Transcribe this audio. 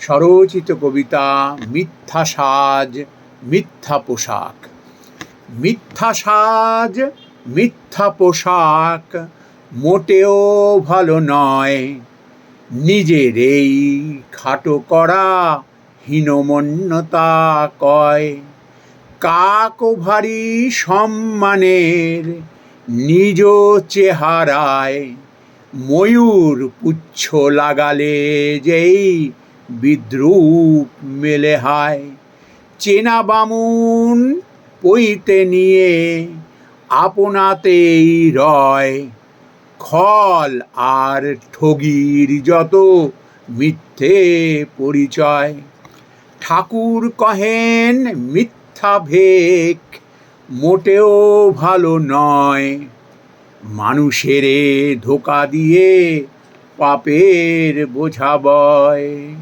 স্বরচিত কবিতা, মিথ্যা সাজ, মিথ্যা পোশাক। মিথ্যা সাজ, মিথ্যা পোশাক মোটেও ভালো নয়। নিজের এই খাটো করা হীনমন্যতা কয়। কাক ভারী সম্মানের নিজ চেহারায় ময়ূর পুচ্ছ লাগালে যেই বিদ্রুপ মেলে হায়। চেনা বামুন পইতে নিয়ে আপনাতেই রয়। খল আর ঠগির যত মিথ্যে পরিচয়। ঠাকুর কহেন মিথ্যা ভেক, মোটেও ভালো নয়। মানুষেরে ধোকা দিয়ে পাপের বোঝা বয়।